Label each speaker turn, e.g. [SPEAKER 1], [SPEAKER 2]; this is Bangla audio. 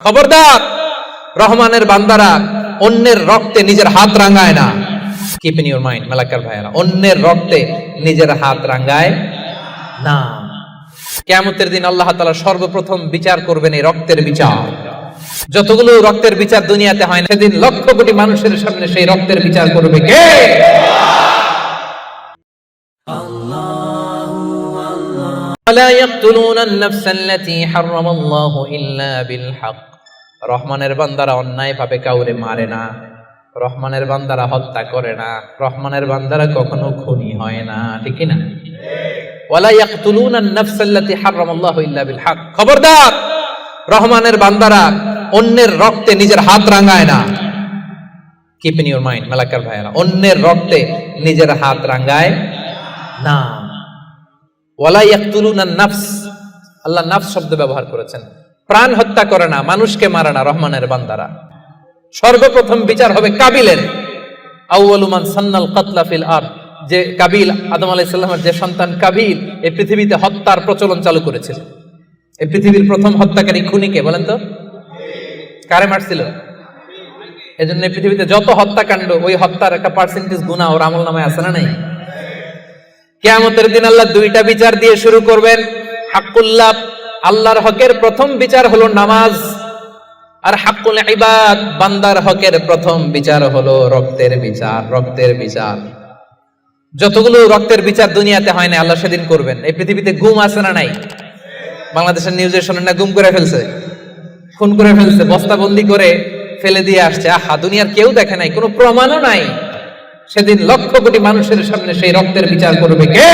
[SPEAKER 1] খবরদার রহমানের বান্দারা অন্যের রক্তে নিজের হাত রাঙায় না কিপ ইন ইউর মাইন্ড মেলাকার ভাইয়েরা অন্যের রক্তে নিজের হাত রাঙায় না কেয়ামতের দিন আল্লাহ তাআলা সর্বপ্রথম বিচার করবেন এই রক্তের বিচার যতগুলো রক্তের বিচার দুনিয়াতে হয় না সেদিন লক্ষ কোটি মানুষের সামনে সেই রক্তের বিচার করবে কে ولا يقتلون النفس التي حرم الله إلا بالحق রহমানের বান্দারা অন্যায় ভাবে কাউরে মারে না। রহমানের বান্দারা হত্যা করে না। রহমানের বান্দারা কখনো খুনি হয় না। ঠিক না ওয়ালা ইয়াকতুলুনা আন-নাফস আল্লাতী হারামাল্লাহু ইল্লা বিল হক। খবরদার! রহমানের বান্দারা অন্যের রক্তে নিজের হাত রাঙায় না। কিপ ইন ইউর মাইন্ড মেলাকার ভাইয়েরা, অন্যের রক্তে নিজের হাত রাঙায় না। ওয়ালা ইয়াকতুলুনা নাফস আল্লাহ নাফস শব্দ ব্যবহার করেছেন। প্রাণ হত্যা করে না, মানুষকে মারে না রহমানের বান্দারা। সর্বপ্রথম বিচার হবে কাবিলের। আউয়ালুমান সান্নাল কাতলা ফিল আর যে কাবিল, আদম আলাইহিস সালামের যে সন্তান কাবিল এই পৃথিবীতে হত্যার প্রচলন চালু করেছিল। এই পৃথিবীর প্রথম হত্যাকারী খুনিকে, বলেন তো? কারে মারছিল? এই পৃথিবীতে যত হত্যাকাণ্ড, ওই হত্যার একটা পার্সেন্টেজ গুণা ওর আমল নামায় আছে না নাই? কেয়ামতের দিন আল্লাহ দুইটা বিচার দিয়ে শুরু করবেন। হাক্কুল্লাহ আল্লাহর হকের প্রথম বিচার হলো নামাজ। আর হাক্কুল ইবাদ, বান্দার হকের প্রথম বিচার হলো রক্তের বিচার রক্তের বিচার। যতগুলো রক্তের বিচার দুনিয়াতে হয় না, আল্লাহ সেদিন করবেন। এই পৃথিবীতে গুম আছে না নাই? বাংলাদেশের নিউজে শোনেন না গুম করে ফেলছে। খুন করে ফেলছে, বস্তাবন্দি করে ফেলে দিয়ে আসছে। আহা, দুনিয়ার কেউ দেখে নাই, কোনো প্রমাণও নাই। সেদিন লক্ষ কোটি মানুষের সামনে সেই রক্তের বিচার করবে কে?